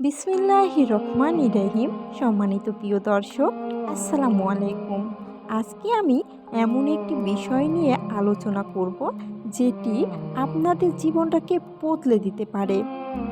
বিসমিল্লাহ রহমান ইরাহিম সম্মানিত প্রিয় দর্শক, আসসালামু আলাইকুম। আজকে আমি এমন একটি বিষয় নিয়ে আলোচনা করব, যেটি আপনাদের জীবনটাকে বদলে দিতে পারে।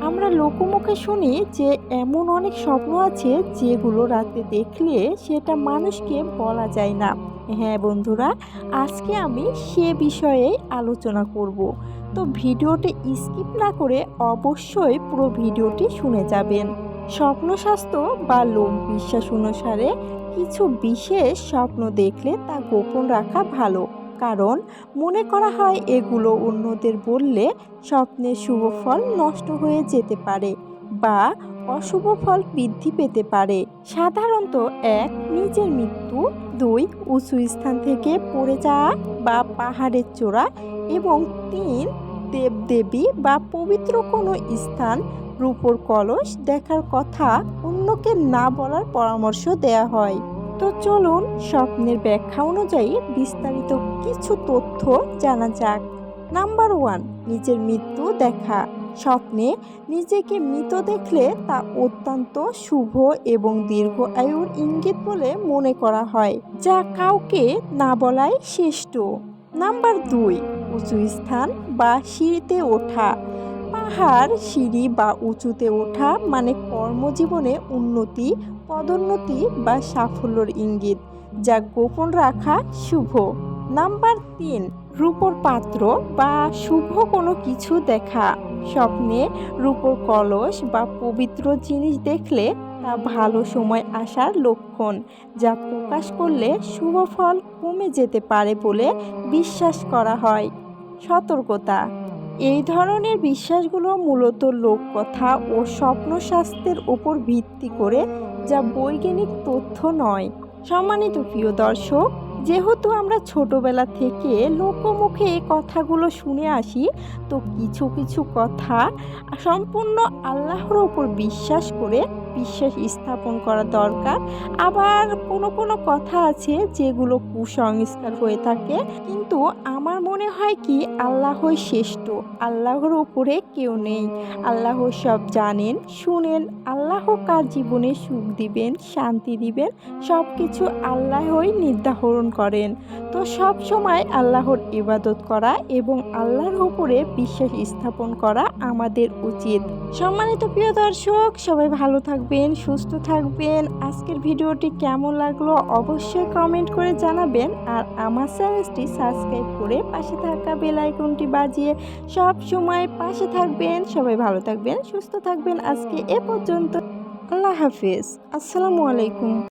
আমরা লোকমুখে শুনি যে, এমন অনেক স্বপ্ন আছে যেগুলো রাতে দেখলে সেটা মানুষকে বলা যায় না। হ্যাঁ বন্ধুরা, আজকে আমি সে বিষয়ে আলোচনা করব। তো ভিডিওটি স্কিপ না করে অবশ্যই পুরো ভিডিওটি শুনে যাবেন। স্বপ্ন স্বপ্নশাস্ত্র বা লোক বিশ্বাস অনুসারে কিছু বিশেষ স্বপ্ন দেখলে তা গোপন রাখা ভালো। কারণ মনে করা হয় এগুলো অন্যদের বললে স্বপ্নের শুভ ফল নষ্ট হয়ে যেতে পারে বা অশুভ ফল বৃদ্ধি পেতে পারে। সাধারণত এক, নিজের মৃত্যু, দুই, উঁচু স্থান থেকে পড়ে যাওয়া বা পাহাড়ের চূড়া এবং তিন, দেবদেবী বা পবিত্র কোনো স্থান, রূপোর কলস দেখার কথা অন্যকে না বলার পরামর্শ দেয়া হয়। তো চলুন স্বপ্নের ব্যাখ্যা অনুযায়ী বিস্তারিত কিছু তথ্য জানা যাক। নাম্বার ওয়ান, নিজের মৃত্যু দেখা। স্বপ্নে নিজেকে মৃত দেখলে তা অত্যন্ত শুভ এবং দীর্ঘ আয়ুর ইঙ্গিত বলে মনে করা হয়, যা কাউকে না বলাই শ্রেষ্ঠ। নাম্বার দুই, উঁচু স্থান বা সিঁড়িতে ওঠা। পাহাড়, সিঁড়ি বা উঁচুতে ওঠা মানে কর্মজীবনে উন্নতি, পদোন্নতি বা সাফল্যর ইঙ্গিত, যা গোপন রাখা শুভ। নাম্বার তিন রূপর পাত্র বা শুভ কোনো কিছু দেখা। স্বপ্নে রূপর কলস বা পবিত্র জিনিস দেখলে তা ভালো সময় আসার লক্ষণ, যা প্রকাশ করলে শুভ ফল কমে যেতে পারে বলে বিশ্বাস করা হয়। সতর্কতা, এই ধরনের বিশ্বাসগুলো মূলত লোককথা ও স্বপ্নশাস্ত্রের উপর ভিত্তি করে, যা বৈজ্ঞানিক তথ্য নয়। সম্মানিত প্রিয় দর্শক যেহেতু আমরা ছোটবেলা থেকে লোকমুখে এই কথাগুলো শুনে আসি, তো কিছু কিছু কথা সম্পূর্ণ আল্লাহর ওপর বিশ্বাস করে বিশ্বাস স্থাপন করা দরকার। আবার কোনো কোনো কথা আছে যেগুলো কুসংস্কার হয়ে থাকে। কিন্তু আমার মনে হয় কি, আল্লাহই শ্রেষ্ঠ। আল্লাহর উপরে কেউ নেই। আল্লাহ সব জানেন, শুনেন আল্লাহ কার জীবনে সুখ দিবেন শান্তি দিবেন সব কিছু আল্লাহই নির্ধারণ করেন। তো সব সময় আল্লাহর ইবাদত করা এবং আল্লাহর উপরে বিশ্বাস স্থাপন করা আমাদের উচিত। সম্মানিত প্রিয় দর্শক, সবাই ভালো থাকবেন, সুস্থ থাকবেন। আজকের ভিডিওটি কেমন লাগল অবশ্যই কমেন্ট করে জানাবেন আর আমার চ্যানেলটি সাবস্ক্রাইব করে পাশে থাকা বেল আইকনটি বাজিয়ে সব সময় পাশে থাকবেন। সবাই ভালো থাকবেন, সুস্থ থাকবেন আজকে এ পর্যন্ত। আল্লাহ হাফিজ। আসসালামু আলাইকুম।